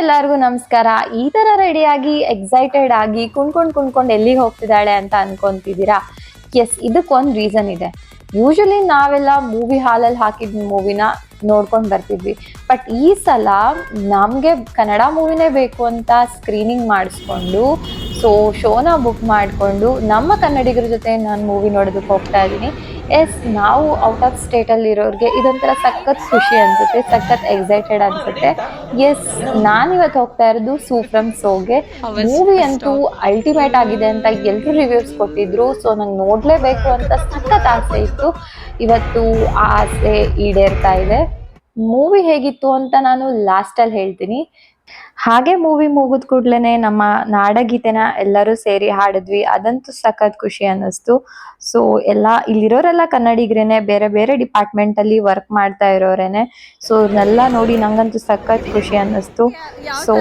ಎಲ್ಲರಿಗೂ ನಮಸ್ಕಾರ. ಈ ಥರ ರೆಡಿಯಾಗಿ ಎಕ್ಸೈಟೆಡ್ ಆಗಿ, ಕುಣ್ಕೊಂಡು ಕುಣ್ಕೊಂಡು ಎಲ್ಲಿಗೆ ಹೋಗ್ತಿದ್ದಾಳೆ ಅಂತ ಅನ್ಕೊಂತಿದ್ದೀರಾ? ಎಸ್ ಇದಕ್ಕೊಂದು ರೀಸನ್ ಇದೆ. ಯೂಶಲಿ ನಾವೆಲ್ಲ ಮೂವಿ ಹಾಲಲ್ಲಿ ಹಾಕಿದ ಮೂವಿನ ನೋಡ್ಕೊಂಡು ಬರ್ತಿದ್ವಿ. ಬಟ್ ಈ ಸಲ ನಮಗೆ ಕನ್ನಡ ಮೂವಿನೇ ಬೇಕು ಅಂತ ಸ್ಕ್ರೀನಿಂಗ್ ಮಾಡಿಸ್ಕೊಂಡು ಸೊ ಶೋನ ಬುಕ್ ಮಾಡಿಕೊಂಡು ನಮ್ಮ ಕನ್ನಡಿಗರ ಜೊತೆ ನಾನು ಮೂವಿ ನೋಡೋದಕ್ಕೆ ಹೋಗ್ತಾ ಇದ್ದೀನಿ. ಎಸ್ ನಾವು ಔಟ್ ಆಫ್ ಸ್ಟೇಟಲ್ಲಿರೋರಿಗೆ ಇದೊಂಥರ ಸಖತ್ ಖುಷಿ ಅನ್ಸುತ್ತೆ ಸಖತ್ ಎಕ್ಸೈಟೆಡ್ ಅನ್ಸುತ್ತೆ. ಎಸ್ ನಾನಿವತ್ತು ಹೋಗ್ತಾ ಇರೋದು ಸೂಫ್ರಮ್ ಸೋಗೆ ಮೂವಿ ಅಂತೂ ಅಲ್ಟಿಮೇಟ್ ಆಗಿದೆ ಅಂತ ಎಲ್ಲರೂ ರಿವ್ಯೂಸ್ ಕೊಟ್ಟಿದ್ರು. ಸೊ ನಂಗೆ ನೋಡಲೇಬೇಕು ಅಂತ ಸಖತ್ ಆಸೆ ಇತ್ತು. ಇವತ್ತು ಆ ಆಸೆ ಈಡೇರ್ತಾ ಇದೆ. ಮೂವಿ ಹೇಗಿತ್ತು ಅಂತ ನಾನು ಲಾಸ್ಟ್ ಅಲ್ಲಿ ಹೇಳ್ತೀನಿ. ಹಾಗೆ ಮೂವಿ ಮುಗಿದ ಕೂಡ್ಲೇ ನಮ್ಮ ನಾಡಗೀತೆನ ಎಲ್ಲರೂ ಸೇರಿ ಹಾಡಿದ್ವಿ. ಅದಂತೂ ಸಖತ್ ಖುಷಿ ಅನ್ನಿಸ್ತು. ಸೊ ಎಲ್ಲ ಇಲ್ಲಿರೋರೆಲ್ಲ ಕನ್ನಡಿಗರೇನೆ ಬೇರೆ ಬೇರೆ ಡಿಪಾರ್ಟ್ಮೆಂಟ್ ಅಲ್ಲಿ ವರ್ಕ್ ಮಾಡ್ತಾ ಇರೋರೇನೆ. ಸೊ ಇವ್ರನ್ನೆಲ್ಲ ನೋಡಿ ನಂಗಂತೂ ಸಖತ್ ಖುಷಿ ಅನ್ನಿಸ್ತು. ಸೊ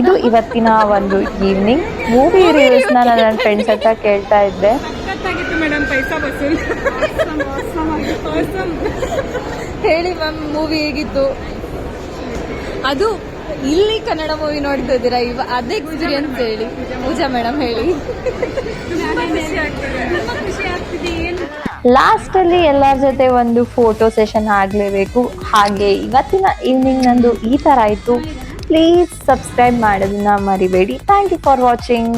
ಇದು ಇವತ್ತಿನ ಒಂದು ಈವ್ನಿಂಗ್ ಮೂವಿ ರಿವ್ಯೂಸ್ ನಾನು ನನ್ನ ಫ್ರೆಂಡ್ಸ್ ಹತ್ರ ಕೇಳ್ತಾ ಇದ್ದೆ. ಹೇಳಿ ಮ್ಯಾಮ್ ಮೂವಿ ಹೇಗಿತ್ತು? ಅದು ಇಲ್ಲಿ ಕನ್ನಡ ಮೂವಿ ನೋಡ್ತಾ ಇದ್ದೀರಾ? ಇವ ಅದೇ ಎಕ್ಸ್ಪೀರಿಯನ್ಸ್ ಹೇಳಿ. ಪೂಜಾ ಮೇಡಮ್ ಹೇಳಿ. ಲಾಸ್ಟ್ ಅಲ್ಲಿ ಎಲ್ಲರ ಜೊತೆ ಒಂದು ಫೋಟೋ ಸೆಷನ್ ಆಗಲೇಬೇಕು. ಹಾಗೆ ಇವತ್ತಿನ ಈವ್ನಿಂಗ್ ನಂದು ಈ ತರ ಆಯ್ತು ಪ್ಲೀಸ್ ಸಬ್ಸ್ಕ್ರೈಬ್ ಮಾಡೋದನ್ನ ಮರಿಬೇಡಿ. Thank you for watching